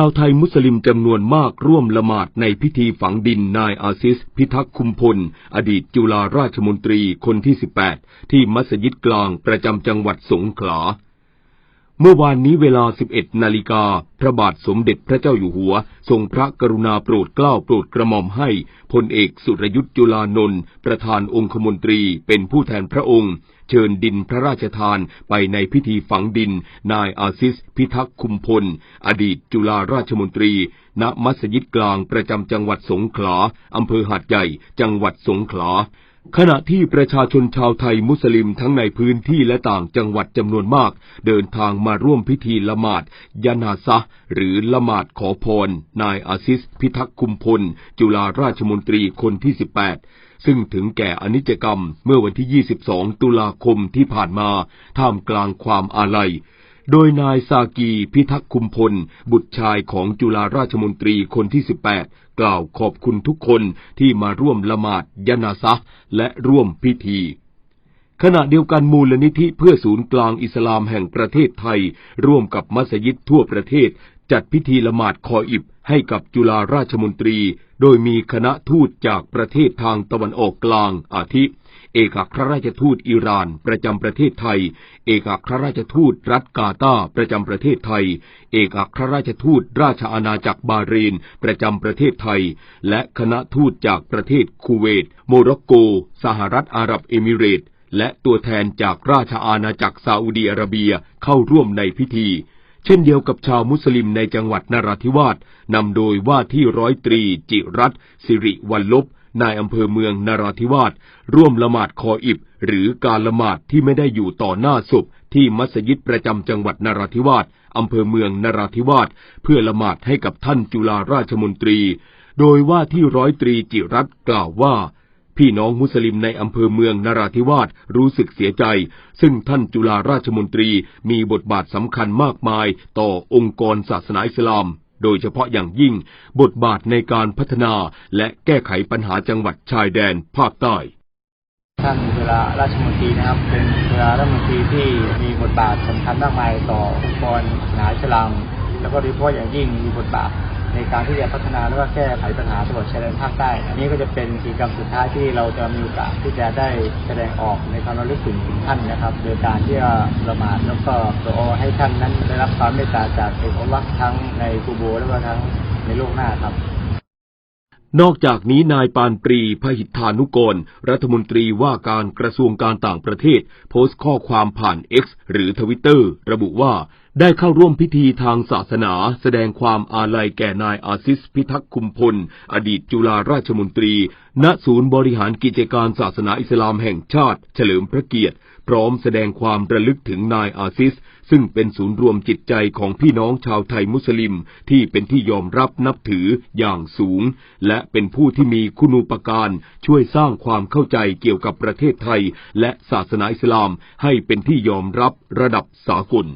าวไทยมุสลิมจำนวนมากร่วมละหมาดในพิธีฝังดินนายอาซิส พิทักษ์คุมพล อดีตจุฬาราชมนตรีคนที่ 18 ที่มัสยิดกลางประจำจังหวัดสงขลา เมื่อวานนี้เวลา 11 นาฬิกา พระบาทสมเด็จพระเจ้าอยู่หัว ทรงพระกรุณาโปรดเกล้าโปรดกระหม่อมให้พลเอกสุรยุทธ์จุลานนท์ประธานองคมนตรีเป็นผู้แทนพระองค์ เชิญดินพระราชทานไปในพิธีฝังดิน นายอาซิสพิทักษ์คุมพล อดีตจุฬาราชมนตรี ณมัสยิดกลางประจำจังหวัดสงขลาอำเภอหาดใหญ่ จังหวัดสงขลา ขณะที่ประชาชนชาวไทยมุสลิมทั้งในพื้นที่และต่างจังหวัดจำนวนมาก เดินทางมาร่วมพิธีละหมาดยานาซะหรือละหมาดขอพร นายอาซิส พิทักษ์คุมพล จุฬาราชมนตรีคนที่ 18 ซึ่งถึงแก่อนิจกรรมเมื่อวันที่ 22 ตุลาคมที่ผ่านมา ท่ามกลางความอาลัย โดยนายซากีพิทักษ์คุมพล บุตรชายของจุฬาราชมนตรีคนที่ 18 กล่าวขอบคุณทุกคนที่มาร่วมละหมาดยานาซะและร่วมพิธีขณะเดียวกันมูลนิธิเพื่อศูนย์กลางอิสลามแห่งประเทศไทย ร่วมกับมัสยิดทั่วประเทศ จัดพิธีละหมาดคออิบให้กับจุฬาราชมนตรี โดยมีคณะทูตจากประเทศทางตะวันออกกลางอาทิ เอกอัครราชทูตอิหร่าน ประจำประเทศไทย เอกอัครราชทูตรัฐกาตาประจำประเทศไทย เอกอัครราชทูตราชอาณาจักรบาเรน ประจำประเทศไทย และคณะทูตจากประเทศคูเวต โมร็อกโก สหรัฐอาหรับเอมิเรต และตัวแทนจากราชอาณาจักรซาอุดีอาระเบียเข้าร่วมในพิธีเช่นเดียวกับชาวมุสลิมในจังหวัดนราธิวาสนำโดยว่าที่ร้อยตรีจิรัตสิริวัลลบ นายอำเภอเมืองนราธิวาสร่วมละหมาดคออิบ หรือการละหมาดที่ไม่ได้อยู่ต่อหน้าศพที่มัสยิดประจำจังหวัดนราธิวาสอำเภอเมืองนราธิวาสเพื่อละหมาดให้กับท่านจุฬาราชมนตรี โดยว่าที่ร้อยตรีจิรัตกล่าวว่า พี่น้องมุสลิมในอำเภอเมืองนราธิวาสรู้สึกเสียใจ ซึ่งท่านจุฬาราชมนตรีมีบทบาทสำคัญมากมายต่อองค์กรศาสนาอิสลาม โดยเฉพาะอย่างยิ่งบทบาทในการพัฒนาและแก้ไขปัญหาจังหวัดชายแดนภาคใต้ ท่านจุฬาราชมนตรีนะครับ เป็นจุฬาราชมนตรีที่มีบทบาทสำคัญมากมายต่อองค์กรมหาชลามแล้วก็โดยเฉพาะอย่างยิ่งมีบทบาท ในการที่จะพัฒนาและก็แก้ไขปัญหาจังหวัดชายแดนภาคใต้ อันนี้ก็จะเป็นกิจกรรมสุดท้ายที่เราจะมีโอกาสที่จะได้แสดงออกในความระลึกถึงท่านนะครับ โดยการที่จะละหมาดแล้วก็ตัวให้ท่านนั้นได้รับความเมตตาจากเอกอัลลักทั้งในกูโบและก็ทั้งในโลกหน้าครับนอกจากนี้นายปานปรีพหิทธานุกร รัฐมนตรีว่าการกระทรวงการต่างประเทศ โพสต์ข้อความผ่าน X หรือทวิตเตอร์ระบุว่า ได้เข้าร่วมพิธีทางศาสนาแสดงความอาลัยแก่นายอาซิสพิทักษ์คุมพล อดีตจุฬาราชมนตรี ณศูนย์บริหารกิจการศาสนาอิสลามแห่งชาติ เฉลิมพระเกียรติ พร้อมแสดงความระลึกถึงนายอาซิส ซึ่งเป็นศูนย์รวมจิตใจของพี่น้องชาวไทยมุสลิม ที่เป็นที่ยอมรับนับถืออย่างสูง และเป็นผู้ที่มีคุณูปการช่วยสร้างความเข้าใจเกี่ยวกับประเทศไทย และศาสนาอิสลามให้เป็นที่ยอมรับระดับสากล